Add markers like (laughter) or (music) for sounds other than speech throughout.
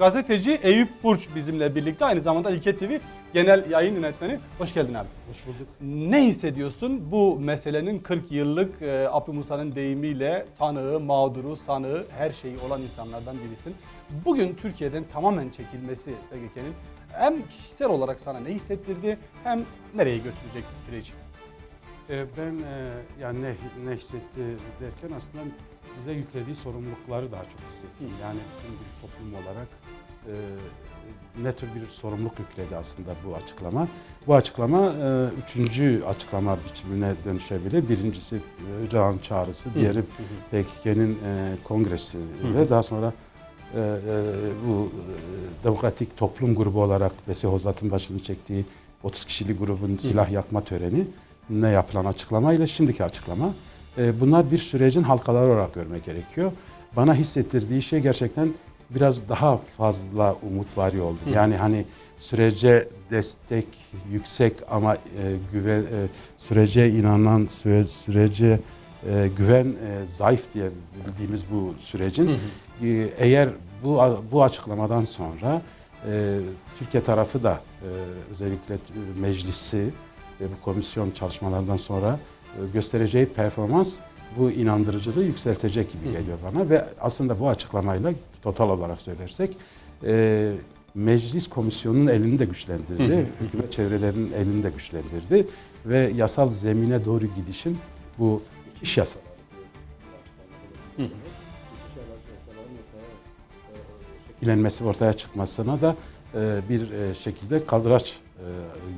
gazeteci Eyüp Burç bizimle birlikte. Aynı zamanda İlke TV genel yayın yönetmeni. Hoş geldin abi. Hoş bulduk. Ne hissediyorsun bu meselenin 40 yıllık e, Abdü Musa'nın deyimiyle tanığı, mağduru, sanığı her şeyi olan insanlardan birisin. Bugün Türkiye'den tamamen çekilmesi PKK'nin hem kişisel olarak sana ne hissettirdi hem nereye götürecek bu süreci? Ee, ben e, yani ne, ne hissetti derken aslında bize yüklediği sorumlulukları daha çok hissettim. Yani tüm bir toplum olarak e, ne tür bir sorumluluk yükledi aslında bu açıklama. Bu açıklama e, üçüncü açıklama biçimine dönüşebilir. Birincisi e, çağrısı, diğeri PKK'nin e, kongresi ve daha sonra e, e, bu e, demokratik toplum grubu olarak Besi Hozat'ın başını çektiği 30 kişilik grubun silah yakma töreni ne yapılan açıklamayla şimdiki açıklama. E, bunlar bir sürecin halkaları olarak görmek gerekiyor. Bana hissettirdiği şey gerçekten biraz daha fazla umut var oldu. Yani hani sürece destek yüksek ama e, güven e, sürece inanan süre, sürece e, güven e, zayıf diye bildiğimiz bu sürecin e, eğer bu bu açıklamadan sonra e, Türkiye tarafı da e, özellikle meclisi ve bu komisyon çalışmalarından sonra e, göstereceği performans bu inandırıcılığı yükseltecek gibi geliyor bana. Ve aslında bu açıklamayla total olarak söylersek e, meclis komisyonunun elini de güçlendirdi, hükümet çevrelerinin elini de güçlendirdi. Ve yasal zemine doğru gidişin bu iş yasaları. şekillenmesi ortaya çıkmasına da e, bir e, şekilde kaldıraç e,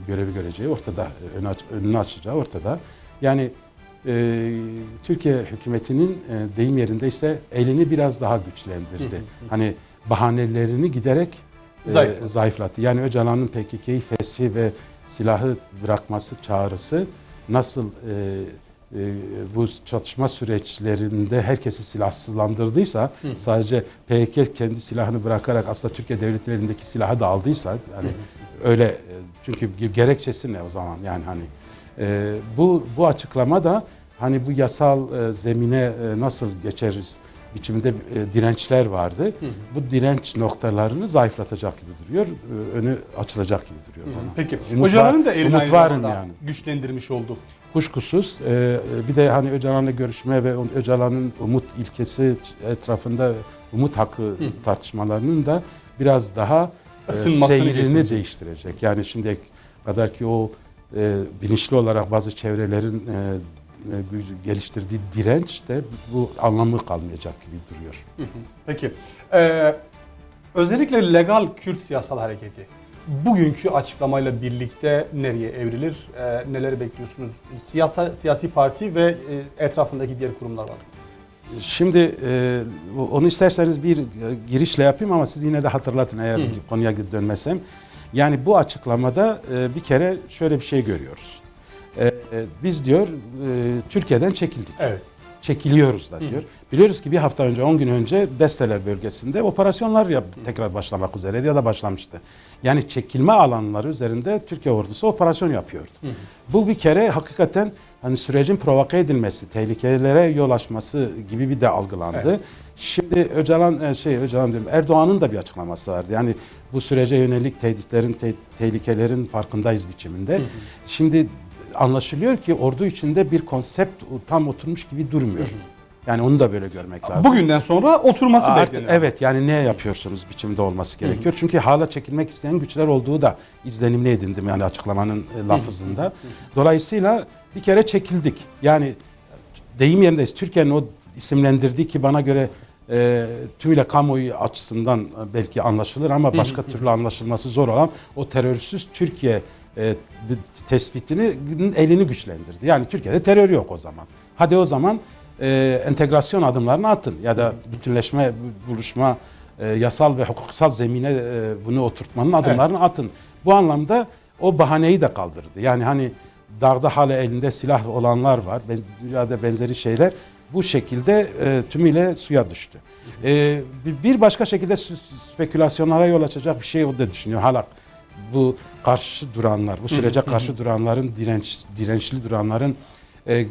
görevi göreceği ortada, e, önünü açacağı ortada. Yani e, Türkiye hükümetinin e, deyim yerindeyse elini biraz daha güçlendirdi. hani bahanelerini giderek e, Zayıflattı. zayıflattı. Yani Öcalan'ın PKK'yı feshi ve silahı bırakması çağrısı nasıl e, e, bu çatışma süreçlerinde herkesi silahsızlandırdıysa sadece PKK kendi silahını bırakarak aslında Türkiye devleti elindeki silahı da aldıysa yani öyle e, çünkü ge- gerekçesi ne o zaman yani hani e, bu bu açıklama da hani bu yasal e, zemine e, nasıl geçeriz biçimde e, dirençler vardı. Bu direnç noktalarını zayıflatacak gibi duruyor. E, önü açılacak gibi duruyor bana. Peki. Umut Hocaların da elini yani. güçlendirmiş oldu. Kuşkusuz e, bir de hani Öcalan'la görüşme ve Öcalan'ın umut ilkesi etrafında umut hakkı tartışmalarının da biraz daha e, Isınmasını seyrini getirecek. değiştirecek. Yani şimdiye kadar ki o e, bilinçli olarak bazı çevrelerin e, e, geliştirdiği direnç de bu anlamı kalmayacak gibi duruyor. Peki. Ee, özellikle legal Kürt siyasal hareketi bugünkü açıklamayla birlikte nereye evrilir? Ee, neleri bekliyorsunuz? Siyasa, siyasi parti ve e, etrafındaki diğer kurumlar bazında. Şimdi e, onu isterseniz bir e, girişle yapayım ama siz yine de hatırlatın eğer Hı. konuya dönmesem. Yani bu açıklamada e, bir kere şöyle bir şey görüyoruz. E, e, biz diyor e, Türkiye'den çekildik. Evet. Çekiliyoruz da diyor. Biliyoruz ki bir hafta önce 10 gün önce Desteler bölgesinde operasyonlar yap, tekrar başlamak üzereydi ya da başlamıştı. Yani çekilme alanları üzerinde Türkiye ordusu operasyon yapıyordu. Bu bir kere hakikaten hani sürecin provoke edilmesi, tehlikelere yol açması gibi bir de algılandı. Evet. Şimdi Öcalan e, şey Öcalan diyorum Erdoğan'ın da bir açıklaması vardı. Yani bu sürece yönelik tehditlerin, te- tehlikelerin farkındayız biçiminde. Şimdi anlaşılıyor ki ordu içinde bir konsept tam oturmuş gibi durmuyor. Yani onu da böyle görmek lazım. Bugünden sonra oturması Artık bekleniyor. evet yani ne yapıyorsunuz biçimde olması gerekiyor. Çünkü hala çekilmek isteyen güçler olduğu da izlenimli edindim yani açıklamanın e, lafızında. Dolayısıyla bir kere çekildik. Yani deyim yerindeyiz. Türkiye'nin o isimlendirdiği ki bana göre e, tümüyle kamuoyu açısından e, belki anlaşılır ama başka türlü anlaşılması zor olan o terörsüz Türkiye e, bir tespitinin elini güçlendirdi. Yani Türkiye'de terör yok o zaman. Hadi o zaman e, entegrasyon adımlarını atın ya da bütünleşme, bu- buluşma, e, yasal ve hukuksal zemine e, bunu oturtmanın adımlarını atın. Bu anlamda o bahaneyi de kaldırdı. Yani hani dağda hala elinde silah olanlar var, dünyada benzeri şeyler bu şekilde e, tümüyle suya düştü. E, bir- başka şekilde spekülasyonlara yol açacak bir şey o da düşünüyor. Hala bu karşı duranlar, bu sürece karşı duranların direnç dirençli duranların e, e,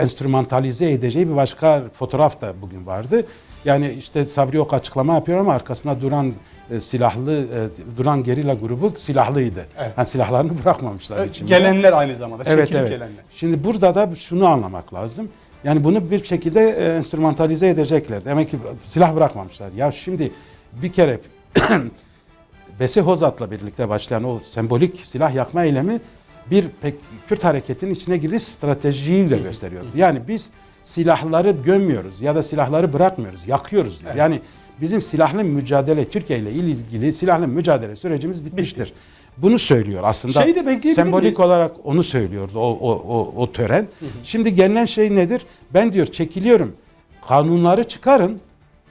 enstrümantalize edeceği bir başka fotoğraf da bugün vardı. Yani işte Sabri Ok açıklama yapıyor ama arkasında duran e, silahlı e, duran gerilla grubu silahlıydı. Evet. Yani silahlarını (laughs) bırakmamışlar Evet, içinde. Gelenler aynı zamanda. Evet evet. gelenler. Şimdi burada da şunu anlamak lazım. Yani bunu bir şekilde e, enstrümantalize edecekler. Demek ki silah bırakmamışlar. Ya şimdi bir kere (clears throat) Besi Hozat'la birlikte başlayan o sembolik silah yakma eylemi bir pek Kürt hareketinin içine girdiği stratejiyi de gösteriyordu. Yani biz silahları gömmüyoruz ya da silahları bırakmıyoruz, yakıyoruz diyor. Evet. Yani bizim silahlı mücadele Türkiye ile ilgili silahlı mücadele sürecimiz bitmiştir. Bunu söylüyor aslında. Şeyi de sembolik miyiz? olarak onu söylüyordu o, o, o, o tören. Şimdi gelinen şey nedir? Ben diyor çekiliyorum. Kanunları çıkarın.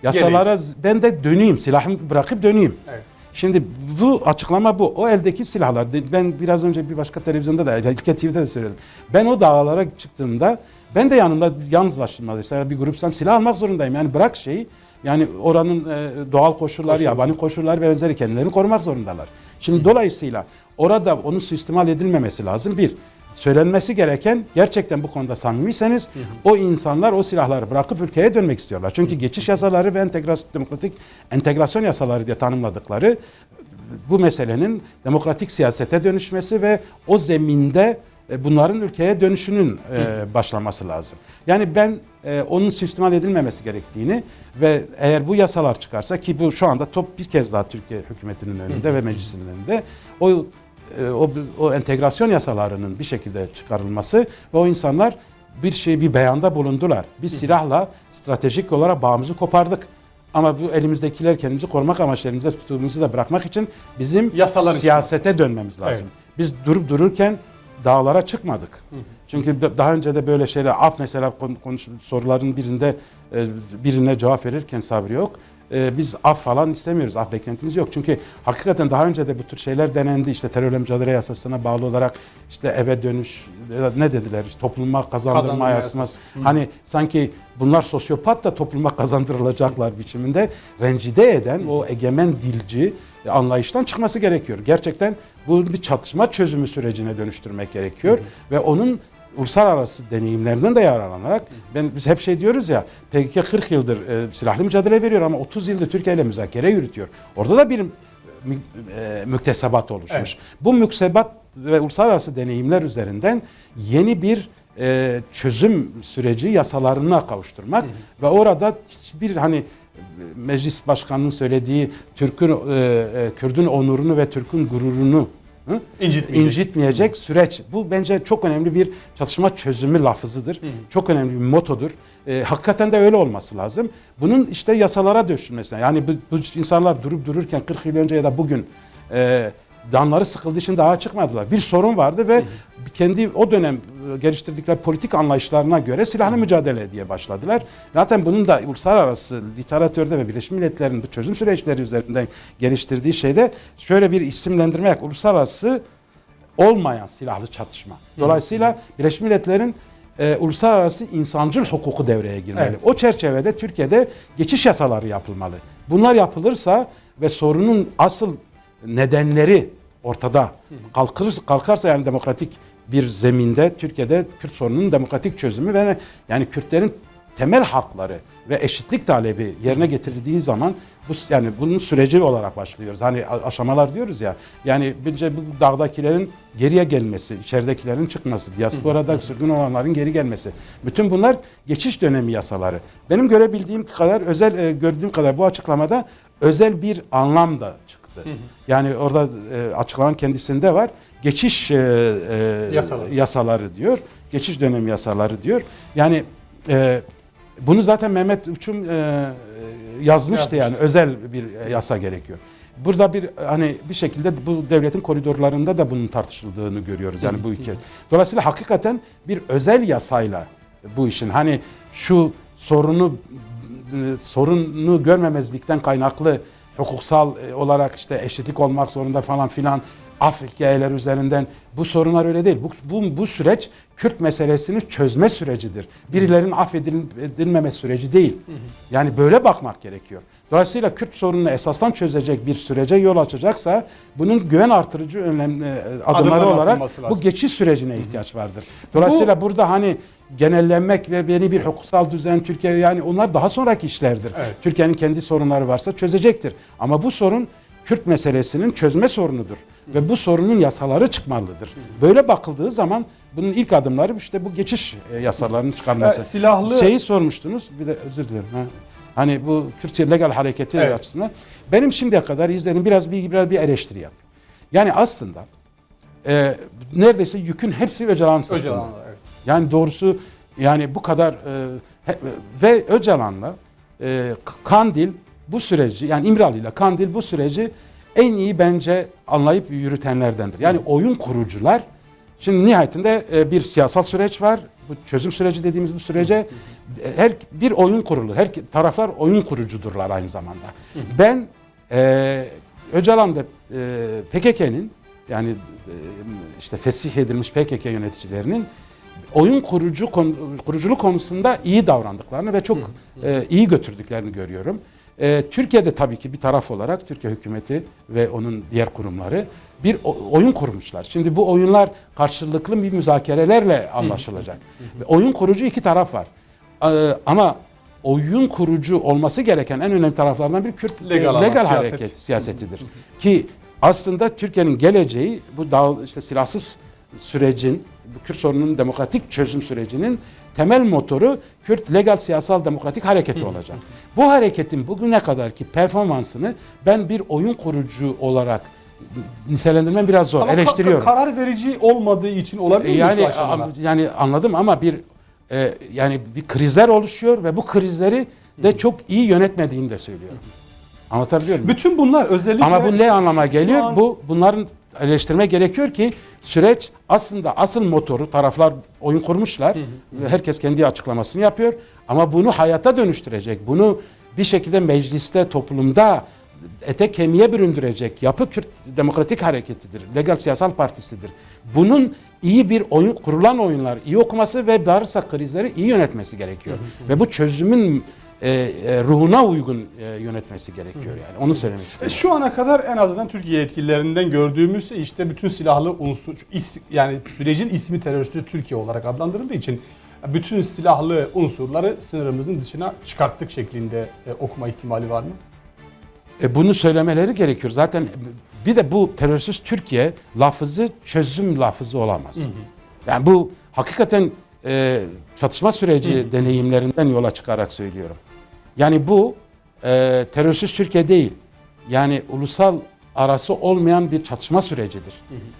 Yasalara ben de döneyim. Silahımı bırakıp döneyim. Evet. Şimdi bu açıklama bu. O eldeki silahlar. Ben biraz önce bir başka televizyonda da, İlke TV'de de söyledim. Ben o dağlara çıktığımda ben de yanımda yalnızlaştırmadı. İşte bir grupsam silah almak zorundayım. Yani bırak şeyi. Yani oranın e, doğal koşulları, Koşullar. yabani koşullar ve benzeri kendilerini korumak zorundalar. Şimdi dolayısıyla orada onun suistimal edilmemesi lazım. Bir, söylenmesi gereken gerçekten bu konuda samimiyseniz o insanlar o silahları bırakıp ülkeye dönmek istiyorlar. Çünkü geçiş yasaları ve entegrasyon, demokratik entegrasyon yasaları diye tanımladıkları bu meselenin demokratik siyasete dönüşmesi ve o zeminde bunların ülkeye dönüşünün e, başlaması lazım. Yani ben e, onun suistimal edilmemesi gerektiğini ve eğer bu yasalar çıkarsa ki bu şu anda top bir kez daha Türkiye hükümetinin önünde ve meclisinin önünde o e, o, o entegrasyon yasalarının bir şekilde çıkarılması ve o insanlar bir şey bir beyanda bulundular. Biz silahla stratejik olarak bağımızı kopardık. Ama bu elimizdekiler kendimizi korumak amaçlı elimizde tuttuğumuzu da bırakmak için bizim Yasaların siyasete dönmemiz lazım. Biz durup dururken dağlara çıkmadık. Çünkü da- daha önce de böyle şeyler af mesela kon- konuş, soruların birinde e, birine cevap verirken sabrı yok. E, biz af falan istemiyoruz. Af beklentimiz yok. Çünkü hakikaten daha önce de bu tür şeyler denendi. İşte terörle mücadele yasasına bağlı olarak işte eve dönüş ne dediler? İşte topluma kazandırma, Kazandırma yasası. yasası. Hani sanki bunlar sosyopat da topluma kazandırılacaklar biçiminde rencide eden o egemen dilci anlayıştan çıkması gerekiyor. Gerçekten bu bir çatışma çözümü sürecine dönüştürmek gerekiyor ve onun uluslararası deneyimlerinden de yararlanarak ben biz hep şey diyoruz ya PKK 40 yıldır e, silahlı mücadele veriyor ama 30 yıldır Türkiye ile müzakere yürütüyor. Orada da bir mü- e, müktesebat oluşmuş. Evet. Bu müktesebat ve uluslararası deneyimler üzerinden yeni bir e, çözüm süreci yasalarına kavuşturmak ve orada hiçbir hani meclis başkanının söylediği Türk'ün e, e, Kürdün onurunu ve Türk'ün gururunu hı, İncitmeyecek. incitmeyecek süreç. Bu bence çok önemli bir çatışma çözümü lafızıdır. Çok önemli bir motodur. E, hakikaten de öyle olması lazım. Bunun işte yasalara dönüşmesi. Yani bu, bu insanlar durup dururken 40 yıl önce ya da bugün e, danları sıkıldığı için daha çıkmadılar. Bir sorun vardı ve kendi o dönem e, geliştirdikleri politik anlayışlarına göre silahlı mücadele diye başladılar. Zaten bunun da uluslararası literatürde ve Birleşmiş Milletler'in bu çözüm süreçleri üzerinden geliştirdiği şeyde şöyle bir isimlendirme yok. Uluslararası olmayan silahlı çatışma. Dolayısıyla Birleşmiş Milletler'in e, uluslararası insancıl hukuku devreye girmeli. Evet. O çerçevede Türkiye'de geçiş yasaları yapılmalı. Bunlar yapılırsa ve sorunun asıl nedenleri ortada kalkır, kalkarsa yani demokratik bir zeminde Türkiye'de Kürt sorununun demokratik çözümü ve yani Kürtlerin temel hakları ve eşitlik talebi yerine getirildiği zaman bu yani bunun süreci olarak başlıyoruz. Hani aşamalar diyoruz ya. Yani bence bu dağdakilerin geriye gelmesi, içeridekilerin çıkması, diasporada sürgün olanların geri gelmesi. Bütün bunlar geçiş dönemi yasaları. Benim görebildiğim kadar özel e, gördüğüm kadar bu açıklamada özel bir anlam da çıktı. Yani orada e, açıklamanın kendisinde var. Geçiş e, e, Yasaları. yasaları diyor. Geçiş dönemi yasaları diyor. Yani e, bunu zaten Mehmet Uçum e, yazmıştı yani özel bir e, yasa gerekiyor. Burada bir hani bir şekilde bu devletin koridorlarında da bunun tartışıldığını görüyoruz yani bu ülke. Dolayısıyla hakikaten bir özel yasayla bu işin hani şu sorunu e, sorunu görmemezlikten kaynaklı hukuksal e, olarak işte eşitlik olmak zorunda falan filan af hikayeler üzerinden bu sorunlar öyle değil. Bu, bu, bu süreç Kürt meselesini çözme sürecidir. Birilerinin affedilmeme süreci değil. Yani böyle bakmak gerekiyor. Dolayısıyla Kürt sorununu esasdan çözecek bir sürece yol açacaksa bunun güven artırıcı önemli e, adımları Adımların olarak lazım. bu geçiş sürecine ihtiyaç vardır. Dolayısıyla burada hani genellenmek ve yeni bir hukuksal düzen Türkiye yani onlar daha sonraki işlerdir. Evet. Türkiye'nin kendi sorunları varsa çözecektir. Ama bu sorun Kürt meselesinin çözme sorunudur. Ve bu sorunun yasaları çıkmalıdır. Böyle bakıldığı zaman bunun ilk adımları işte bu geçiş e, yasalarının çıkarması. E, silahlı- Şeyi sormuştunuz, bir de özür dilerim. Ha. Hani bu Türkçe legal hareketi Evet. açısından. Benim şimdiye kadar izlediğim biraz bir, biraz bir eleştiri yap. Yani aslında e, neredeyse yükün hepsi Öcalan'ın sırtında. Evet. Yani doğrusu yani bu kadar e, he- ve Öcalan'la e, Kandil bu süreci yani İmralı ile Kandil bu süreci en iyi bence anlayıp yürütenlerdendir. Yani oyun kurucular şimdi nihayetinde e, bir siyasal süreç var. Bu çözüm süreci dediğimiz bu sürece e, her bir oyun kurulur. Her taraflar oyun kurucudurlar aynı zamanda. Ben e, Öcalan'da e, PKK'nin yani e, işte fesih edilmiş PKK yöneticilerinin oyun kurucu kuruculuk konusunda iyi davrandıklarını ve çok e, iyi götürdüklerini görüyorum. E, Türkiye'de tabii ki bir taraf olarak Türkiye hükümeti ve onun diğer kurumları bir oyun kurmuşlar. Şimdi bu oyunlar karşılıklı bir müzakerelerle anlaşılacak. Ve oyun kurucu iki taraf var. E, ama oyun kurucu olması gereken en önemli taraflardan biri Kürt e, Legal legal, siyaset. hareket siyasetidir. Ki aslında Türkiye'nin geleceği bu dağ, işte silahsız sürecin, bu Kürt sorununun demokratik çözüm sürecinin temel motoru Kürt legal siyasal demokratik hareketi olacak. Bu hareketin bugüne kadarki performansını ben bir oyun kurucu olarak nitelendirmem biraz zor. Ama eleştiriyorum. karar verici olmadığı için olabilir mi yani şu aşamada? am- yani anladım ama bir e, yani bir krizler oluşuyor ve bu krizleri de çok iyi yönetmediğini de söylüyorum. Anlatabiliyor muyum? Bütün bunlar özellikle... Ama bu ne anlama geliyor? an- Bu bunların eleştirme gerekiyor ki süreç aslında asıl motoru taraflar oyun kurmuşlar ve herkes kendi açıklamasını yapıyor ama bunu hayata dönüştürecek. Bunu bir şekilde mecliste, toplumda ete kemiğe büründürecek yapı Kürt Demokratik Hareketi'dir. Legal Siyasal Partisi'dir. Bunun iyi bir oyun kurulan oyunlar iyi okuması ve varsa krizleri iyi yönetmesi gerekiyor. ve bu çözümün e, e, ruhuna uygun e, yönetmesi gerekiyor yani. Onu söylemek E, istiyorum. Şu ana kadar en azından Türkiye yetkililerinden gördüğümüz işte bütün silahlı unsur is- yani sürecin ismi teröristi Türkiye olarak adlandırıldığı için bütün silahlı unsurları sınırımızın dışına çıkarttık şeklinde e, okuma ihtimali var mı? E, bunu söylemeleri gerekiyor. Zaten bir de bu terörsüz Türkiye lafızı çözüm lafızı olamaz. Yani bu hakikaten e, çatışma süreci deneyimlerinden yola çıkarak söylüyorum. Yani bu e, terörsüz Türkiye değil. Yani ulusal arası olmayan bir çatışma sürecidir.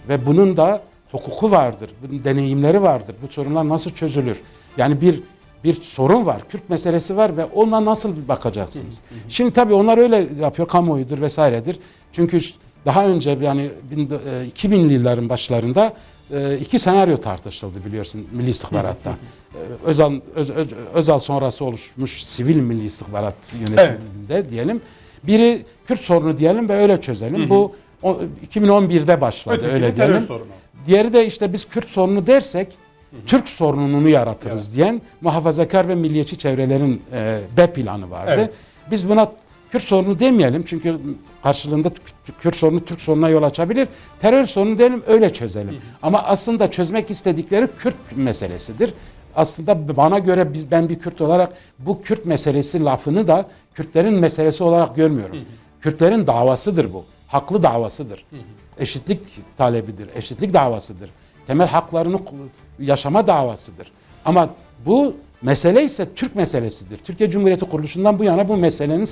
Ve bunun da hukuku vardır, bunun deneyimleri vardır. Bu sorunlar nasıl çözülür? Yani bir bir sorun var, Kürt meselesi var ve ona nasıl bakacaksınız? Şimdi tabii onlar öyle yapıyor, kamuoyudur vesairedir. Çünkü daha önce yani bin- e, 2000'li yılların başlarında iki senaryo tartışıldı biliyorsun Milli İstihbarat'ta. E, Özal, Öz- Öz- Özal sonrası oluşmuş sivil Milli İstihbarat yönetiminde diyelim. Biri Kürt sorunu diyelim ve öyle çözelim. Bu o, 2011'de başladı Öteki de öyle diyelim. sorunu. Diğeri de işte biz Kürt sorunu dersek Türk sorununu yaratırız diyen muhafazakar ve milliyetçi çevrelerin e, B planı vardı. Evet. Biz buna Kürt sorunu demeyelim çünkü karşılığında Kürt- sorunu Türk sorununa yol açabilir. Terör sorunu diyelim öyle çözelim. Ama aslında çözmek istedikleri Kürt meselesidir. Aslında bana göre biz ben bir Kürt olarak bu Kürt meselesi lafını da Kürtlerin meselesi olarak görmüyorum. Kürtlerin davasıdır bu. Haklı davasıdır. Eşitlik talebidir. Eşitlik davasıdır. Temel haklarını yaşama davasıdır. Ama bu mesele ise Türk meselesidir. Türkiye Cumhuriyeti kuruluşundan bu yana bu meselenin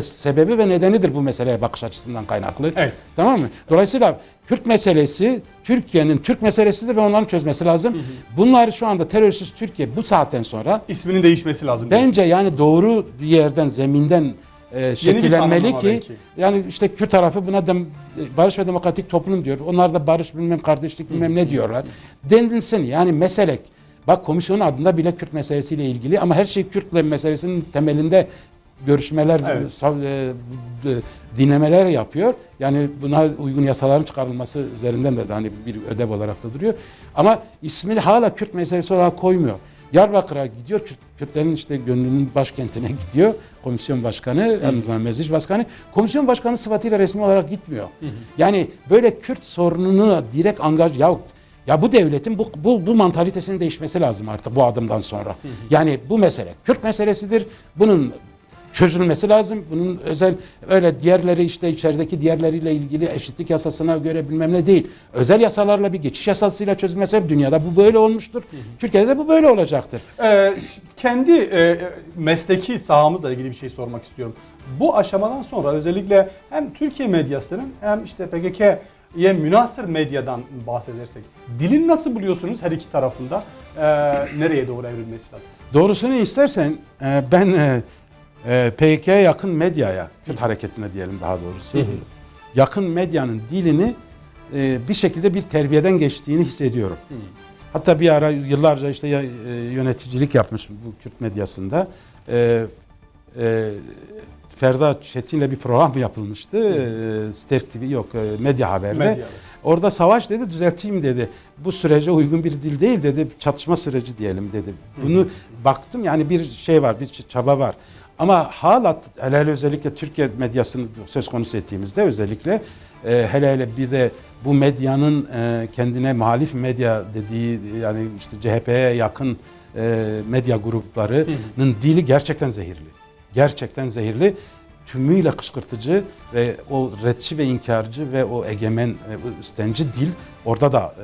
sebebi ve nedenidir bu meseleye bakış açısından kaynaklı. Evet. Tamam mı? Dolayısıyla Kürt meselesi Türkiye'nin Türk meselesidir ve onların çözmesi lazım. Bunlar şu anda terörsüz Türkiye bu saatten sonra İsminin değişmesi lazım. diyorsun. Bence yani doğru bir yerden, zeminden e, şekillenmeli ki belki. yani işte Kürt tarafı buna dem, barış ve demokratik toplum diyor. Onlar da barış bilmem kardeşlik bilmem ne diyorlar. Denilsin yani meselek. Bak komisyonun adında bile Kürt meselesiyle ilgili ama her şey Kürt meselesinin temelinde görüşmeler, Evet. e, d- dinlemeler yapıyor. Yani buna uygun yasaların çıkarılması üzerinden de hani bir ödev olarak da duruyor. Ama ismini hala Kürt meselesi olarak koymuyor. Diyarbakır'a gidiyor, Kürt, Kürtlerin işte gönlünün başkentine (laughs) gidiyor. Komisyon başkanı, zamanda meclis başkanı. Komisyon başkanı sıfatıyla resmi olarak gitmiyor. Yani böyle Kürt sorununu direkt angaj... Ya, ya bu devletin bu, bu, bu mantalitesinin değişmesi lazım artık bu adımdan sonra. Yani bu mesele Kürt meselesidir. Bunun çözülmesi lazım. Bunun özel öyle diğerleri işte içerideki diğerleriyle ilgili eşitlik yasasına göre bilmem ne değil. Özel yasalarla bir geçiş yasasıyla çözülmesi hep dünyada bu böyle olmuştur. Türkiye'de de bu böyle olacaktır. Ee, kendi e, mesleki sahamızla ilgili bir şey sormak istiyorum. Bu aşamadan sonra özellikle hem Türkiye medyasının hem işte PKK'ye münasır medyadan bahsedersek dilin nasıl buluyorsunuz her iki tarafında? Ee, nereye doğru evrilmesi lazım? Doğrusunu istersen e, ben e, e, PKK'ya yakın medyaya, Kürt hareketine diyelim daha doğrusu, yakın medyanın dilini e, bir şekilde bir terbiyeden geçtiğini hissediyorum. Hatta bir ara yıllarca işte e, yöneticilik yapmış bu Kürt medyasında. E, e, Ferda Çetin'le bir program yapılmıştı. E, Sterk TV yok, e, Medya Haber'de. Medya. Orada savaş dedi düzelteyim dedi. Bu sürece uygun bir dil değil dedi. Çatışma süreci diyelim dedi. Bunu baktım yani bir şey var, bir çaba var. Ama hala hele hele özellikle Türkiye medyasını söz konusu ettiğimizde özellikle e, hele hele bir de bu medyanın e, kendine muhalif medya dediği yani işte CHP'ye yakın e, medya gruplarının dili gerçekten zehirli. Gerçekten zehirli tümüyle kışkırtıcı ve o retçi ve inkarcı ve o egemen, e, üstenci dil orada da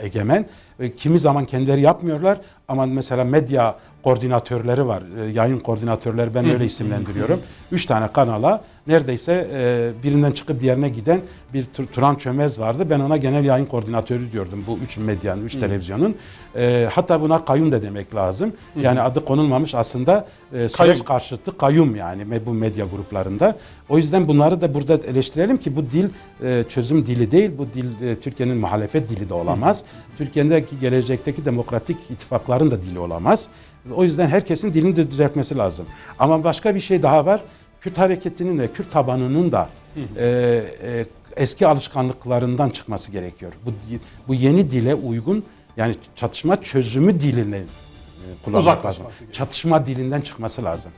e, egemen. Ve kimi zaman kendileri yapmıyorlar ama mesela medya koordinatörleri var, e, yayın koordinatörleri ben öyle isimlendiriyorum. Üç tane kanala neredeyse e, birinden çıkıp diğerine giden bir Tur- Turan Çömez vardı. Ben ona genel yayın koordinatörü diyordum bu üç medyanın, üç televizyonun. E, hatta buna kayyum da demek lazım. Yani adı konulmamış aslında e, Kayyum. karşıtı kayyum yani bu medya gruplarında. O yüzden bunları da burada eleştirelim ki bu dil e, çözüm dili değil, bu dil e, Türkiye'nin muhalefet dili de olamaz. Türkiye'deki gelecekteki demokratik ittifakların da dili olamaz. O yüzden herkesin dilini de düzeltmesi lazım. Ama başka bir şey daha var. Kürt hareketinin ve Kürt tabanının da e, e, eski alışkanlıklarından çıkması gerekiyor. Bu bu yeni dile uygun yani çatışma çözümü dilini e, kullanmak Uzaklaşması lazım. gerekiyor. Çatışma dilinden çıkması lazım.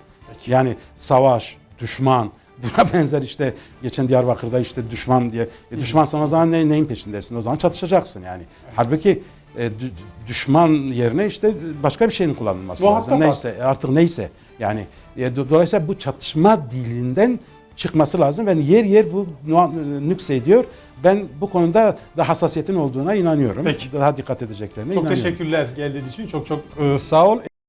Yani savaş, düşman, (laughs) buna benzer işte geçen Diyarbakır'da işte düşman diye e, düşmansan o zaman ne, neyin peşindesin? O zaman çatışacaksın yani. Halbuki e, dü- düşman yerine işte başka bir şeyin kullanılması Muhakkak lazım. Neyse artık neyse yani e, do- dolayısıyla bu çatışma dilinden çıkması lazım. Ben yer yer bu nua- nüks ediyor. Ben bu konuda da hassasiyetin olduğuna inanıyorum. Peki. Daha dikkat edeceklerine Çok inanıyorum. teşekkürler geldiğiniz için. Çok çok e, sağ ol.